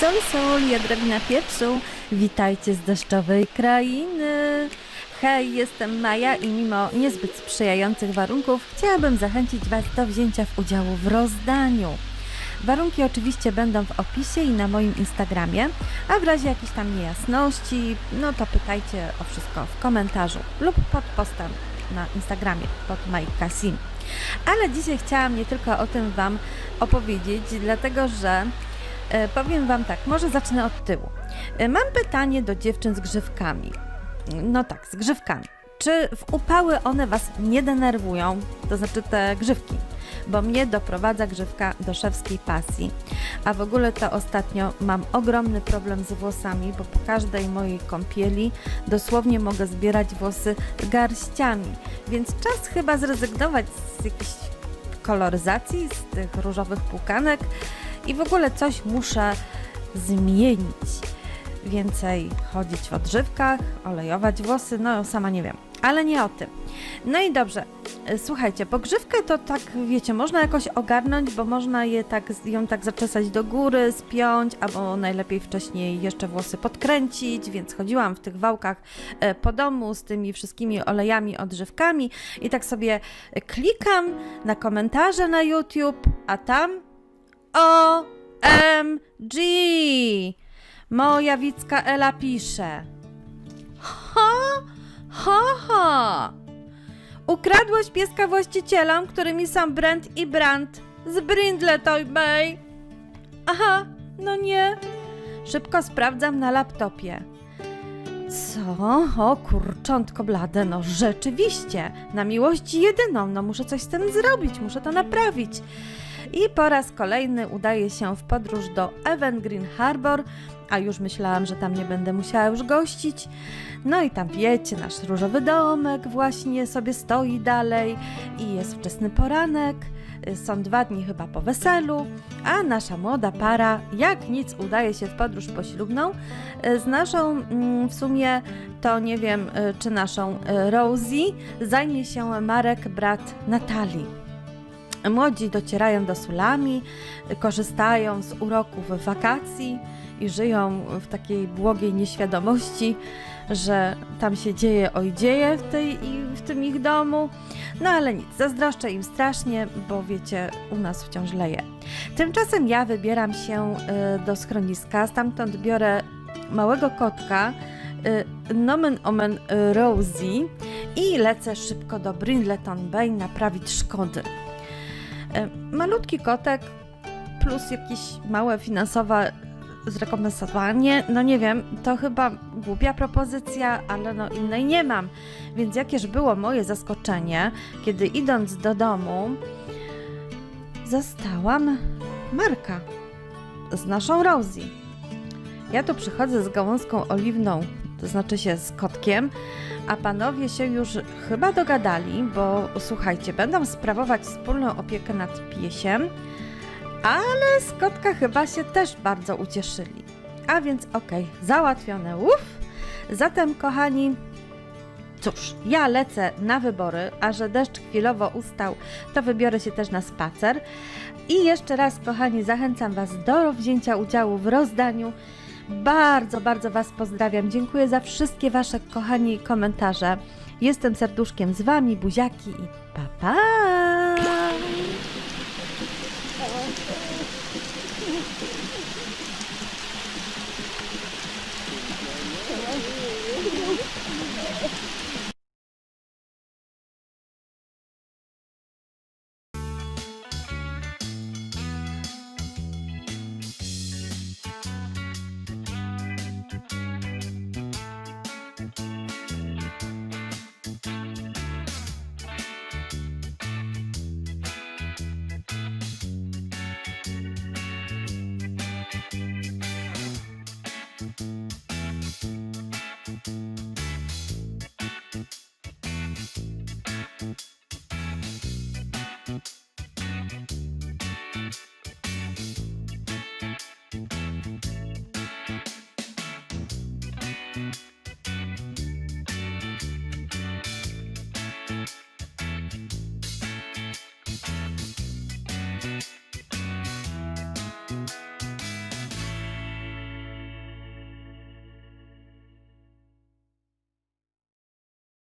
Sol, sol, jadrewna pieprzu, witajcie z deszczowej krainy. Hej, jestem Maja i mimo niezbyt sprzyjających warunków chciałabym zachęcić Was do wzięcia w udziału w rozdaniu. Warunki oczywiście będą w opisie i na moim Instagramie, a w razie jakichś tam niejasności, no to pytajcie o wszystko w komentarzu lub pod postem na Instagramie pod Mike Kasim. Ale dzisiaj chciałam nie tylko o tym Wam opowiedzieć, dlatego że powiem Wam tak, może zacznę od tyłu. E, mam pytanie do dziewczyn z grzywkami. No tak, z grzywkami. Czy w upały one Was nie denerwują? To znaczy te grzywki. Bo mnie doprowadza grzywka do szewskiej pasji. A w ogóle to ostatnio mam ogromny problem z włosami, bo po każdej mojej kąpieli dosłownie mogę zbierać włosy garściami. Więc czas chyba zrezygnować z jakiejś koloryzacji, z tych różowych pukanek i w ogóle coś muszę zmienić. Więcej chodzić w odżywkach, olejować włosy, no sama nie wiem, ale nie o tym. No i dobrze, e, słuchajcie, pogrzywkę to tak, wiecie, można jakoś ogarnąć, bo można je tak, ją tak zaczesać do góry, spiąć, albo najlepiej wcześniej jeszcze włosy podkręcić, więc chodziłam w tych wałkach e, po domu z tymi wszystkimi olejami, odżywkami i tak sobie klikam na komentarze na YouTube, a tam OMG! Moja Wicka Ela pisze. Ha, ha, ha. Ukradłeś pieska właścicielom, którymi są Brent i Brand z Brindle Toy Bay. Aha, no nie. Szybko sprawdzam na laptopie. Co? O kurczątko blade, no rzeczywiście. Na miłość jedyną, no muszę coś z tym zrobić, muszę to naprawić. I po raz kolejny udaję się w podróż do Green Harbor, a już myślałam, że tam nie będę musiała już gościć. No i tam wiecie, nasz różowy domek właśnie sobie stoi dalej i jest wczesny poranek. Są dwa dni chyba po weselu, a nasza młoda para, jak nic, udaje się w podróż poślubną z naszą, mm, w sumie to nie wiem, y, czy naszą y, Rosie zajmie się Marek, brat Natalii. Młodzi docierają do Sulami, korzystają z uroków wakacji i żyją w takiej błogiej nieświadomości, że tam się dzieje oj dzieje w, tej, w tym ich domu. No ale nic, zazdroszczę im strasznie, bo wiecie, u nas wciąż leje. Tymczasem ja wybieram się y, do schroniska, stamtąd biorę małego kotka, y, nomen omen y, Rosie i lecę szybko do Brindleton Bay naprawić szkody. Y, Malutki kotek plus jakieś małe finansowe zrekompensowanie, no nie wiem, to chyba głupia propozycja, ale no innej nie mam. Więc jakież było moje zaskoczenie, kiedy idąc do domu zastałam Marka z naszą Rosie. Ja tu przychodzę z gałązką oliwną, to znaczy się z kotkiem, a panowie się już chyba dogadali, bo słuchajcie, będą sprawować wspólną opiekę nad piesiem, ale z kotka chyba się też bardzo ucieszyli. A więc okej, załatwione, uff. Zatem, kochani, cóż, ja lecę na wybory, a że deszcz chwilowo ustał, to wybiorę się też na spacer. I jeszcze raz, kochani, zachęcam Was do wzięcia udziału w rozdaniu. Bardzo, bardzo Was pozdrawiam. Dziękuję za wszystkie Wasze kochani komentarze. Jestem serduszkiem z Wami, buziaki i pa pa! Thank